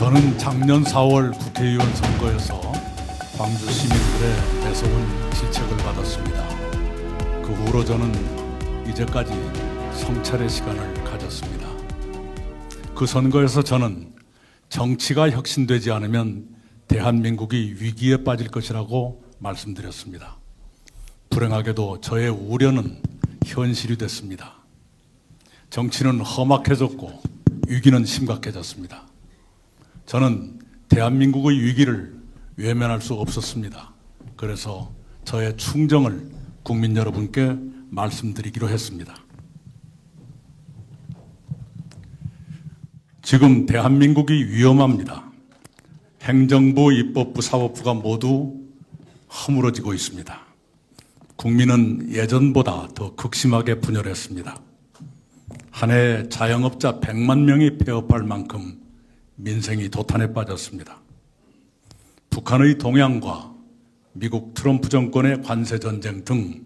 저는 작년 4월 국회의원 선거에서 광주 시민들의 매서운 질책을 받았습니다. 그 후로 저는 이제까지 성찰의 시간을 가졌습니다. 그 선거에서 저는 정치가 혁신되지 않으면 대한민국이 위기에 빠질 것이라고 말씀드렸습니다. 불행하게도 저의 우려는 현실이 됐습니다. 정치는 험악해졌고 위기는 심각해졌습니다. 저는 대한민국의 위기를 외면할 수 없었습니다. 그래서 저의 충정을 국민 여러분께 말씀드리기로 했습니다. 지금 대한민국이 위험합니다. 행정부, 입법부, 사법부가 모두 허물어지고 있습니다. 국민은 예전보다 더 극심하게 분열했습니다. 한 해 자영업자 100만 명이 폐업할 만큼 민생이 도탄에 빠졌습니다. 북한의 동향과 미국 트럼프 정권의 관세 전쟁 등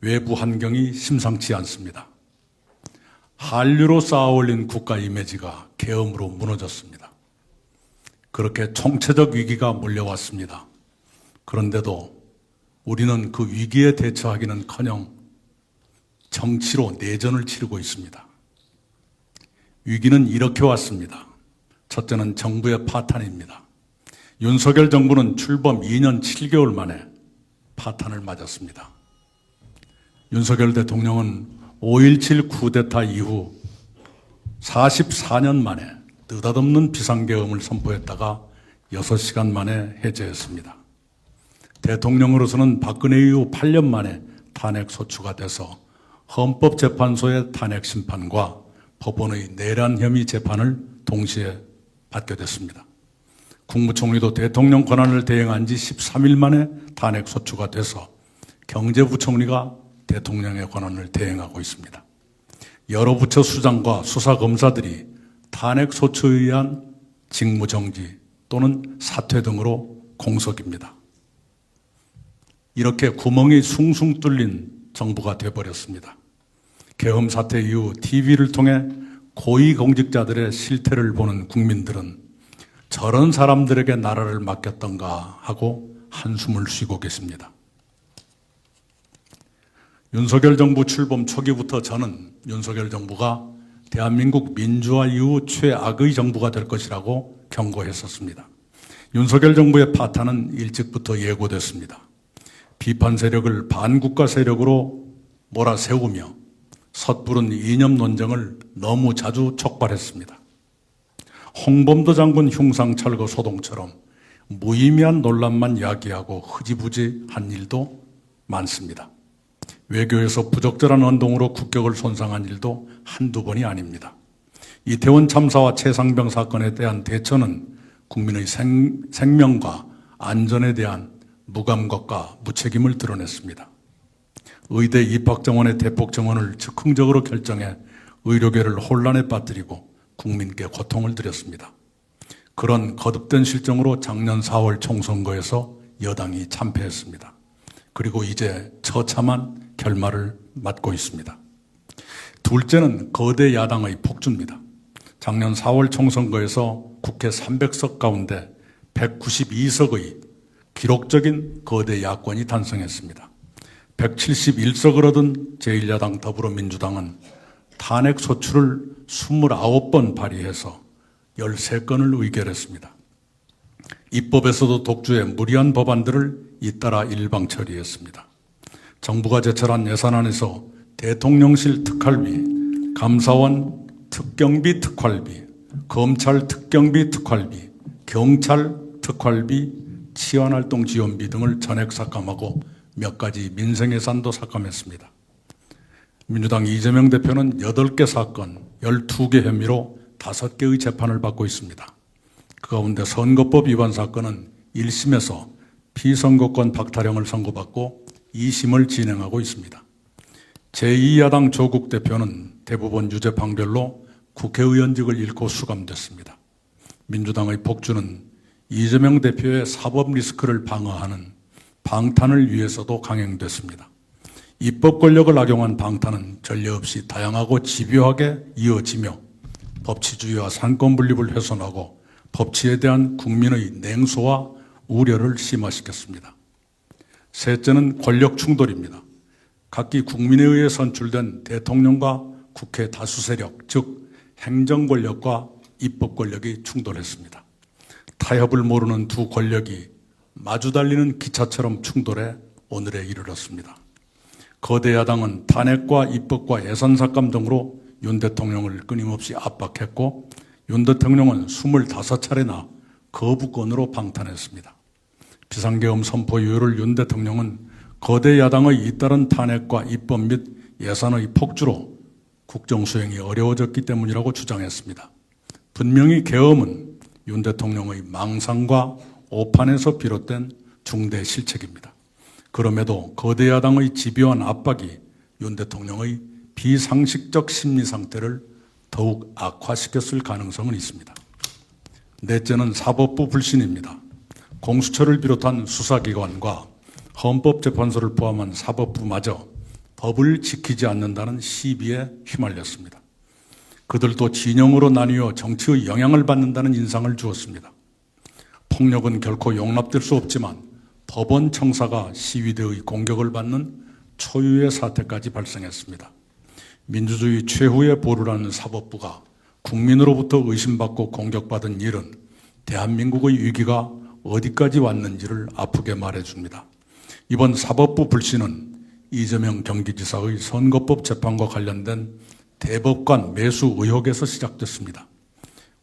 외부 환경이 심상치 않습니다. 한류로 쌓아올린 국가 이미지가 계엄으로 무너졌습니다. 그렇게 총체적 위기가 몰려왔습니다. 그런데도 우리는 그 위기에 대처하기는 커녕 정치로 내전을 치르고 있습니다. 위기는 이렇게 왔습니다. 첫째는 정부의 파탄입니다. 윤석열 정부는 출범 2년 7개월 만에 파탄을 맞았습니다. 윤석열 대통령은 5.17 쿠데타 이후 44년 만에 느닷없는 비상계엄을 선포했다가 6시간 만에 해제했습니다. 대통령으로서는 박근혜 이후 8년 만에 탄핵 소추가 돼서 헌법재판소의 탄핵 심판과 법원의 내란 혐의 재판을 동시에 받게 됐습니다. 국무총리도 대통령 권한을 대행한 지 13일 만에 탄핵 소추가 돼서 경제부총리가 대통령의 권한을 대행하고 있습니다. 여러 부처 수장과 수사 검사들이 탄핵 소추에 의한 직무 정지 또는 사퇴 등으로 공석입니다. 이렇게 구멍이 숭숭 뚫린 정부가 되어버렸습니다. 계엄 사태 이후 TV를 통해 고위공직자들의 실태를 보는 국민들은 저런 사람들에게 나라를 맡겼던가 하고 한숨을 쉬고 계십니다. 윤석열 정부 출범 초기부터 저는 윤석열 정부가 대한민국 민주화 이후 최악의 정부가 될 것이라고 경고했었습니다. 윤석열 정부의 파탄은 일찍부터 예고됐습니다. 비판 세력을 반국가 세력으로 몰아세우며 섣부른 이념 논쟁을 너무 자주 촉발했습니다. 홍범도 장군 흉상 철거 소동처럼 무의미한 논란만 야기하고 흐지부지한 일도 많습니다. 외교에서 부적절한 언동으로 국격을 손상한 일도 한두 번이 아닙니다. 이태원 참사와 최상병 사건에 대한 대처는 국민의 생, 생명과 안전에 대한 무감각과 무책임을 드러냈습니다. 의대 입학 정원의 대폭 정원을 즉흥적으로 결정해 의료계를 혼란에 빠뜨리고 국민께 고통을 드렸습니다. 그런 거듭된 실정으로 작년 4월 총선거에서 여당이 참패했습니다. 그리고 이제 처참한 결말을 맞고 있습니다. 둘째는 거대 야당의 폭주입니다. 작년 4월 총선거에서 국회 300석 가운데 192석의 기록적인 거대 야권이 탄생했습니다. 171석을 얻은 제1야당 더불어민주당은 탄핵 소추를 29번 발의해서 13건을 의결했습니다. 입법에서도 독주해 무리한 법안들을 잇따라 일방 처리했습니다. 정부가 제출한 예산안에서 대통령실 특활비, 감사원 특경비 특활비, 검찰 특경비 특활비, 경찰 특활비, 치안활동 지원비 등을 전액 삭감하고 몇 가지 민생 예산도 삭감했습니다. 민주당 이재명 대표는 8개 사건, 12개 혐의로 5개의 재판을 받고 있습니다. 그 가운데 선거법 위반 사건은 1심에서 피선거권 박탈형을 선고받고 2심을 진행하고 있습니다. 제2야당 조국 대표는 대부분 유죄 판결로 국회의원직을 잃고 수감됐습니다. 민주당의 복주는 이재명 대표의 사법 리스크를 방어하는 방탄을 위해서도 강행됐습니다. 입법 권력을 악용한 방탄은 전례 없이 다양하고 집요하게 이어지며 법치주의와 상권 분립을 훼손하고 법치에 대한 국민의 냉소와 우려를 심화시켰습니다. 셋째는 권력 충돌입니다. 각기 국민에 의해 선출된 대통령과 국회 다수 세력, 즉 행정 권력과 입법 권력이 충돌했습니다. 타협을 모르는 두 권력이 마주 달리는 기차처럼 충돌해 오늘에 이르렀습니다. 거대 야당은 탄핵과 입법과 예산 삭감 등으로 윤 대통령을 끊임없이 압박했고 윤 대통령은 25차례나 거부권으로 방탄했습니다. 비상계엄 선포 이후를 윤 대통령은 거대 야당의 잇따른 탄핵과 입법 및 예산의 폭주로 국정 수행이 어려워졌기 때문이라고 주장했습니다. 분명히 계엄은 윤 대통령의 망상과 오판에서 비롯된 중대 실책입니다. 그럼에도 거대 야당의 집요한 압박이 윤 대통령의 비상식적 심리 상태를 더욱 악화시켰을 가능성은 있습니다. 넷째는 사법부 불신입니다. 공수처를 비롯한 수사기관과 헌법재판소를 포함한 사법부마저 법을 지키지 않는다는 시비에 휘말렸습니다. 그들도 진영으로 나뉘어 정치의 영향을 받는다는 인상을 주었습니다. 폭력은 결코 용납될 수 없지만 법원 청사가 시위대의 공격을 받는 초유의 사태까지 발생했습니다. 민주주의 최후의 보루라는 사법부가 국민으로부터 의심받고 공격받은 일은 대한민국의 위기가 어디까지 왔는지를 아프게 말해줍니다. 이번 사법부 불신은 이재명 경기지사의 선거법 재판과 관련된 대법관 매수 의혹에서 시작됐습니다.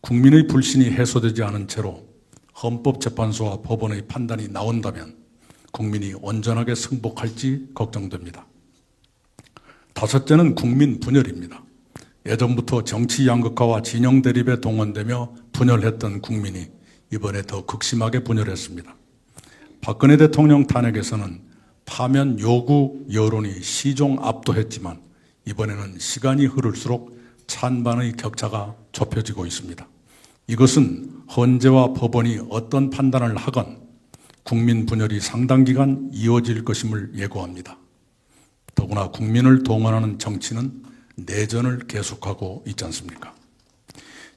국민의 불신이 해소되지 않은 채로 헌법재판소와 법원의 판단이 나온다면 국민이 온전하게 승복할지 걱정됩니다. 다섯째는 국민 분열입니다. 예전부터 정치 양극화와 진영 대립에 동원되며 분열했던 국민이 이번에 더 극심하게 분열했습니다. 박근혜 대통령 탄핵에서는 파면 요구 여론이 시종 압도했지만 이번에는 시간이 흐를수록 찬반의 격차가 좁혀지고 있습니다. 이것은 헌재와 법원이 어떤 판단을 하건 국민 분열이 상당 기간 이어질 것임을 예고합니다. 더구나 국민을 동원하는 정치는 내전을 계속하고 있지 않습니까?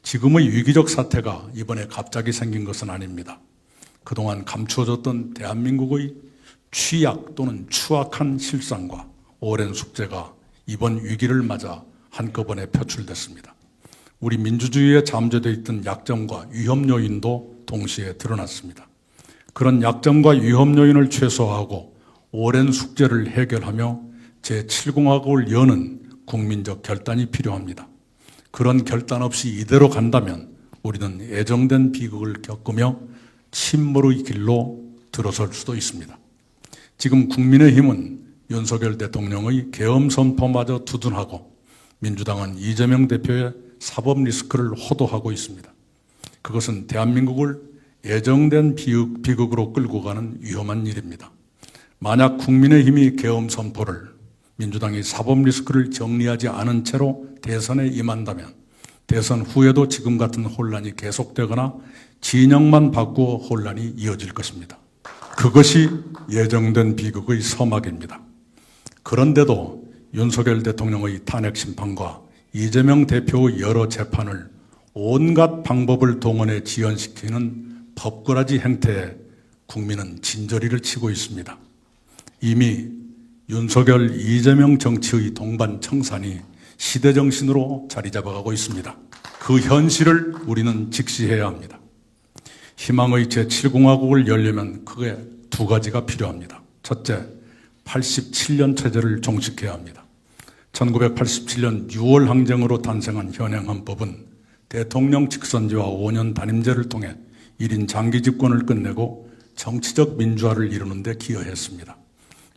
지금의 위기적 사태가 이번에 갑자기 생긴 것은 아닙니다. 그동안 감추어졌던 대한민국의 취약 또는 추악한 실상과 오랜 숙제가 이번 위기를 맞아 한꺼번에 표출됐습니다. 우리 민주주의에 잠재되어 있던 약점과 위험 요인도 동시에 드러났습니다. 그런 약점과 위험 요인을 최소화하고 오랜 숙제를 해결하며 제7공화국을 여는 국민적 결단이 필요합니다. 그런 결단 없이 이대로 간다면 우리는 예정된 비극을 겪으며 침몰의 길로 들어설 수도 있습니다. 지금 국민의힘은 윤석열 대통령의 계엄 선포마저 두둔하고 민주당은 이재명 대표의 사법 리스크를 호도하고 있습니다. 그것은 대한민국을 예정된 비극, 비극으로 끌고 가는 위험한 일입니다. 만약 국민의힘이 계엄 선포를 민주당이 사법 리스크를 정리하지 않은 채로 대선에 임한다면 대선 후에도 지금 같은 혼란이 계속되거나 진영만 바꾸어 혼란이 이어질 것입니다. 그것이 예정된 비극의 서막입니다. 그런데도 윤석열 대통령의 탄핵 심판과 이재명 대표의 여러 재판을 온갖 방법을 동원해 지연시키는 법꾸라지 행태에 국민은 진저리를 치고 있습니다. 이미 윤석열, 이재명 정치의 동반 청산이 시대 정신으로 자리 잡아가고 있습니다. 그 현실을 우리는 직시해야 합니다. 희망의 제7공화국을 열려면 크게 두 가지가 필요합니다. 첫째, 87년 체제를 종식해야 합니다. 1987년 6월 항쟁으로 탄생한 현행 헌법은 대통령 직선제와 5년 단임제를 통해 1인 장기 집권을 끝내고 정치적 민주화를 이루는 데 기여했습니다.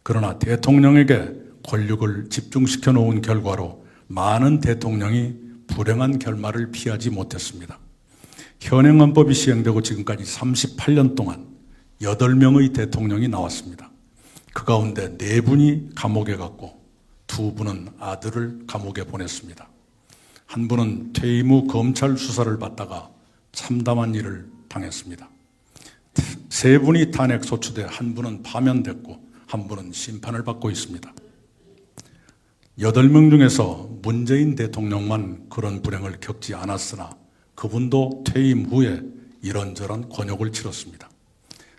그러나 대통령에게 권력을 집중시켜 놓은 결과로 많은 대통령이 불행한 결말을 피하지 못했습니다. 현행헌법이 시행되고 지금까지 38년 동안 8명의 대통령이 나왔습니다. 그 가운데 4분이 감옥에 갔고 두 분은 아들을 감옥에 보냈습니다. 한 분은 퇴임 후 검찰 수사를 받다가 참담한 일을 당했습니다. 세 분이 탄핵 소추돼 한 분은 파면됐고 한 분은 심판을 받고 있습니다. 여덟 명 중에서 문재인 대통령만 그런 불행을 겪지 않았으나 그분도 퇴임 후에 이런저런 곤욕을 치렀습니다.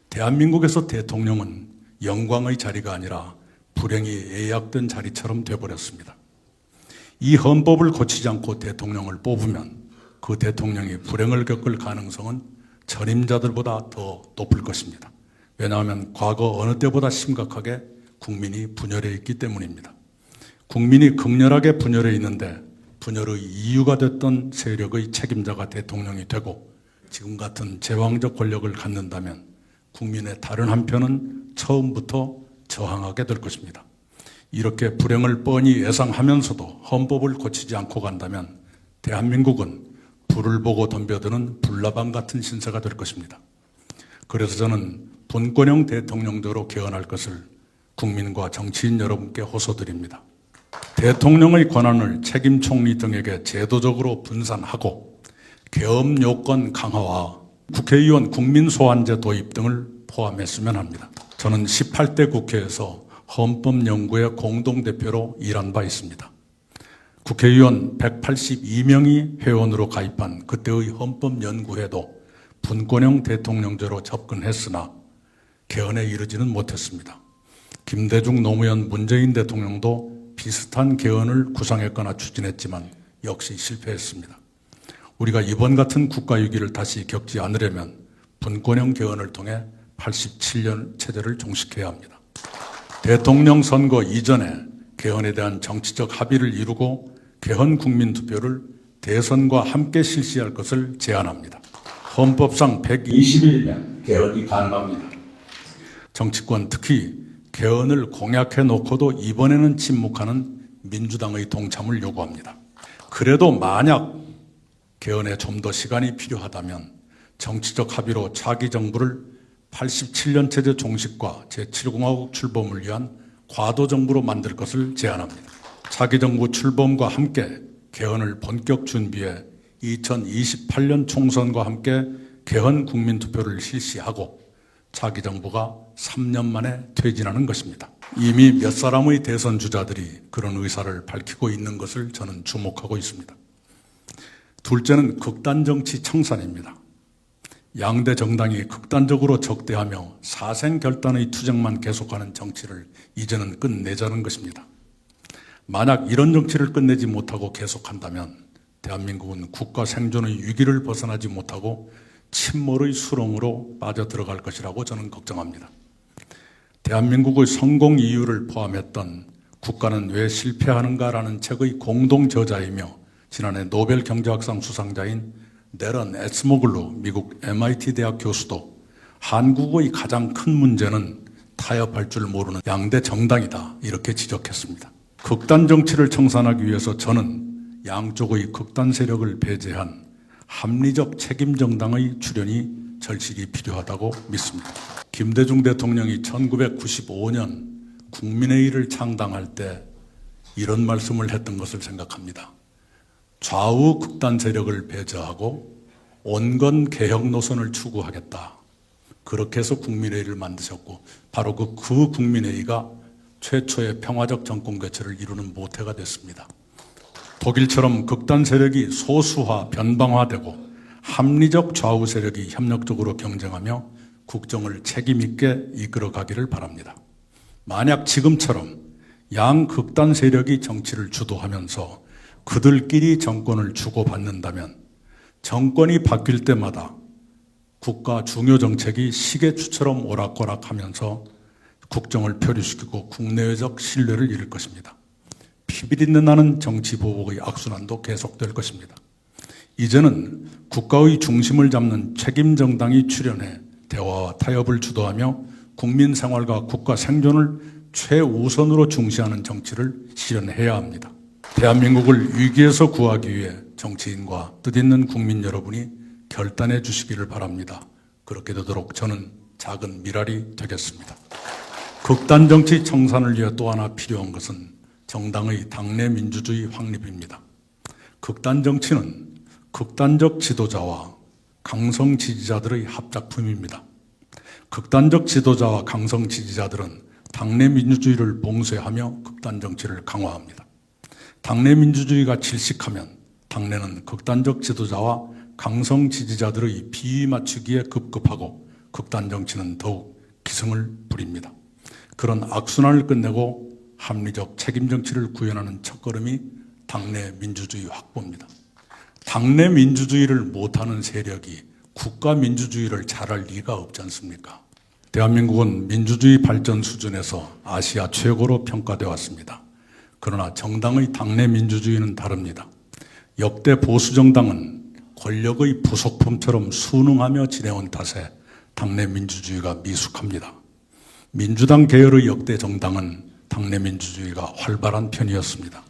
대한민국에서 대통령은 영광의 자리가 아니라 불행이 예약된 자리처럼 돼버렸습니다. 이 헌법을 고치지 않고 대통령을 뽑으면 그 대통령이 불행을 겪을 가능성은 전임자들보다 더 높을 것입니다. 왜냐하면 과거 어느 때보다 심각하게 국민이 분열해 있기 때문입니다. 국민이 극렬하게 분열해 있는데 분열의 이유가 됐던 세력의 책임자가 대통령이 되고 지금 같은 제왕적 권력을 갖는다면 국민의 다른 한편은 처음부터 저항하게 될 것입니다. 이렇게 불행을 뻔히 예상하면서도 헌법을 고치지 않고 간다면 대한민국은 불을 보고 덤벼드는 불나방 같은 신세가 될 것입니다. 그래서 저는 분권형 대통령제로 개헌할 것을 국민과 정치인 여러분께 호소드립니다. 대통령의 권한을 책임 총리 등에게 제도적으로 분산하고 계엄 요건 강화와 국회의원 국민 소환제 도입 등을 포함했으면 합니다. 저는 18대 국회에서 헌법연구의 공동대표로 일한 바 있습니다. 국회의원 182명이 회원으로 가입한 그때의 헌법연구회도 분권형 대통령제로 접근했으나 개헌에 이르지는 못했습니다. 김대중 노무현 문재인 대통령도 비슷한 개헌을 구상했거나 추진했지만 역시 실패했습니다. 우리가 이번 같은 국가위기를 다시 겪지 않으려면 분권형 개헌을 통해 87년 체제를 종식해야 합니다. 대통령 선거 이전에 개헌에 대한 정치적 합의를 이루고 개헌 국민 투표를 대선과 함께 실시할 것을 제안합니다. 헌법상 120일이면 개헌이 가능합니다. 정치권 특히 개헌을 공약해 놓고도 이번에는 침묵하는 민주당의 동참을 요구합니다. 그래도 만약 개헌에 좀 더 시간이 필요하다면 정치적 합의로 차기 정부를 87년 체제 종식과 제7공화국 출범을 위한 과도 정부로 만들 것을 제안합니다. 차기 정부 출범과 함께 개헌을 본격 준비해 2028년 총선과 함께 개헌 국민 투표를 실시하고 차기 정부가 3년 만에 퇴진하는 것입니다. 이미 몇 사람의 대선 주자들이 그런 의사를 밝히고 있는 것을 저는 주목하고 있습니다. 둘째는 극단 정치 청산입니다. 양대 정당이 극단적으로 적대하며 사생 결단의 투쟁만 계속하는 정치를 이제는 끝내자는 것입니다. 만약 이런 정치를 끝내지 못하고 계속한다면 대한민국은 국가 생존의 위기를 벗어나지 못하고 침몰의 수렁으로 빠져들어갈 것이라고 저는 걱정합니다. 대한민국의 성공 이유를 포함했던 국가는 왜 실패하는가라는 책의 공동 저자이며 지난해 노벨 경제학상 수상자인 네런 에스모글루 미국 MIT 대학 교수도 한국의 가장 큰 문제는 타협할 줄 모르는 양대 정당이다 이렇게 지적했습니다. 극단 정치를 청산하기 위해서 저는 양쪽의 극단 세력을 배제한 합리적 책임 정당의 출현이 절실히 필요하다고 믿습니다. 김대중 대통령이 1995년 국민회의를 창당할 때 이런 말씀을 했던 것을 생각합니다. 좌우 극단 세력을 배제하고 온건 개혁 노선을 추구하겠다. 그렇게 해서 국민회의를 만드셨고 바로 그, 그 국민회의가 최초의 평화적 정권 교체를 이루는 모태가 됐습니다. 독일처럼 극단 세력이 소수화, 변방화되고 합리적 좌우 세력이 협력적으로 경쟁하며 국정을 책임있게 이끌어 가기를 바랍니다. 만약 지금처럼 양극단 세력이 정치를 주도하면서 그들끼리 정권을 주고받는다면 정권이 바뀔 때마다 국가 중요 정책이 시계추처럼 오락가락하면서 국정을 표류시키고 국내외적 신뢰를 잃을 것입니다. 피비린내 나는 정치 보복의 악순환도 계속될 것입니다. 이제는 국가의 중심을 잡는 책임 정당이 출연해 대화와 타협을 주도하며 국민 생활과 국가 생존을 최우선으로 중시하는 정치를 실현해야 합니다. 대한민국을 위기에서 구하기 위해 정치인과 뜻있는 국민 여러분이 결단해 주시기를 바랍니다. 그렇게 되도록 저는 작은 미랄이 되겠습니다. 극단 정치 청산을 위해 또 하나 필요한 것은 정당의 당내 민주주의 확립입니다. 극단 정치는 극단적 지도자와 강성 지지자들의 합작품입니다. 극단적 지도자와 강성 지지자들은 당내 민주주의를 봉쇄하며 극단 정치를 강화합니다. 당내 민주주의가 질식하면 당내는 극단적 지도자와 강성 지지자들의 비위 맞추기에 급급하고 극단 정치는 더욱 기승을 부립니다. 그런 악순환을 끝내고 합리적 책임 정치를 구현하는 첫걸음이 당내 민주주의 확보입니다. 당내 민주주의를 못하는 세력이 국가 민주주의를 잘할 리가 없지 않습니까? 대한민국은 민주주의 발전 수준에서 아시아 최고로 평가되어 왔습니다. 그러나 정당의 당내 민주주의는 다릅니다. 역대 보수 정당은 권력의 부속품처럼 순응하며 지내온 탓에 당내 민주주의가 미숙합니다. 민주당 계열의 역대 정당은 당내 민주주의가 활발한 편이었습니다.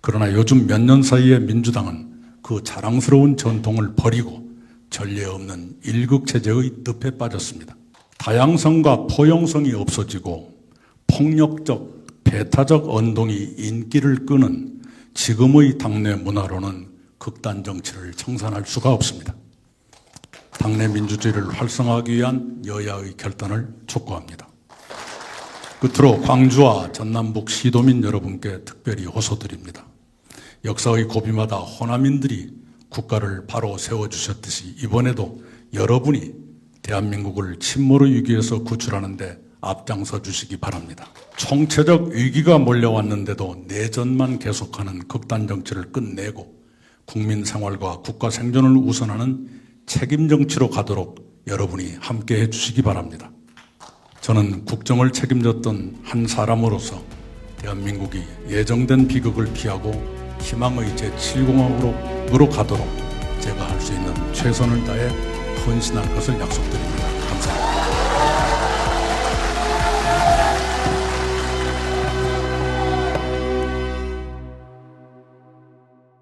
그러나 요즘 몇 년 사이에 민주당은 그 자랑스러운 전통을 버리고 전례 없는 일극체제의 늪에 빠졌습니다. 다양성과 포용성이 없어지고 폭력적, 배타적 언동이 인기를 끄는 지금의 당내 문화로는 극단 정치를 청산할 수가 없습니다. 당내 민주주의를 활성화하기 위한 여야의 결단을 촉구합니다. 끝으로 광주와 전남북 시도민 여러분께 특별히 호소드립니다. 역사의 고비마다 호남인들이 국가를 바로 세워주셨듯이 이번에도 여러분이 대한민국을 침몰의 위기에서 구출하는데 앞장서 주시기 바랍니다. 총체적 위기가 몰려왔는데도 내전만 계속하는 극단 정치를 끝내고 국민 생활과 국가 생존을 우선하는 책임 정치로 가도록 여러분이 함께 해 주시기 바랍니다. 저는 국정을 책임졌던 한 사람으로서 대한민국이 예정된 비극을 피하고 희망의 제7공화국으로 가도록 제가 할 수 있는 최선을 다해 헌신할 것을 약속드립니다.